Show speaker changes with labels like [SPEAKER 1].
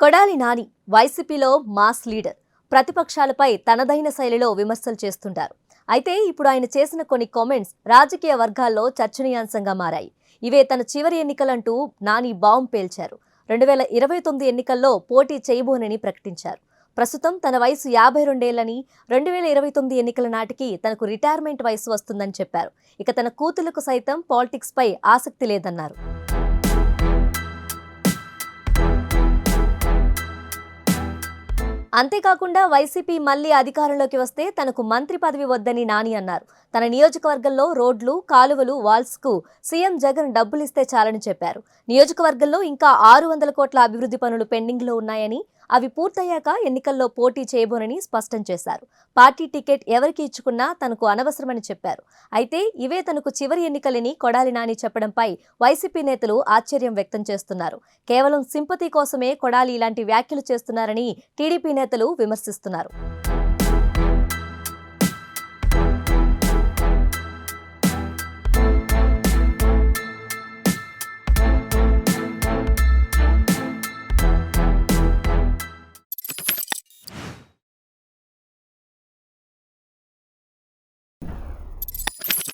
[SPEAKER 1] కొడాలి నాని వైసీపీలో mass leader. ప్రతిపక్షాలపై తనదైన శైలిలో విమర్శలు చేస్తుంటారు. అయితే ఇప్పుడు ఆయన చేసిన కొన్ని కామెంట్స్ రాజకీయ వర్గాల్లో చర్చనీయాంశంగా మారాయి. ఇవే తన చివరి ఎన్నికలంటూ నాని బాంబ్ పేల్చారు. రెండు వేల ఇరవై తొమ్మిది ఎన్నికల్లో పోటీ చేయబోనని ప్రకటించారు. ప్రస్తుతం తన వయసు యాభై రెండేళ్ళని రెండు వేల ఇరవై తొమ్మిది ఎన్నికల నాటికి తనకు రిటైర్మెంట్ వయసు వస్తుందని చెప్పారు. ఇక తన కూతులకు సైతం పాలిటిక్స్ పై ఆసక్తి లేదన్నారు. అంతేకాకుండా వైసీపీ మళ్ళీ అధికారంలోకి వస్తే తనకు మంత్రి పదవి వద్దని నాని అన్నారు. తన నియోజకవర్గంలో రోడ్లు కాలువలు వాల్స్కు సీఎం జగన్ డబ్బులిస్తే చాలని చెప్పారు. నియోజకవర్గంలో ఇంకా ఆరు వందల కోట్ల అభివృద్ధి పనులు పెండింగ్లో ఉన్నాయని అవి పూర్తయ్యాక ఎన్నికల్లో పోటీ చేయబోనని స్పష్టం చేశారు. పార్టీ టికెట్ ఎవరికి ఇచ్చుకున్నా తనకు అనవసరమని చెప్పారు. అయితే ఇవే తనకు చివరి ఎన్నికలని కొడాలి నాని చెప్పడంపై వైసీపీ నేతలు ఆశ్చర్యం వ్యక్తం చేస్తున్నారు. కేవలం సింపతి కోసమే కొడాలి ఇలాంటి వ్యాఖ్యలు చేస్తున్నారని టీడీపీ నేతలు విమర్శిస్తున్నారు.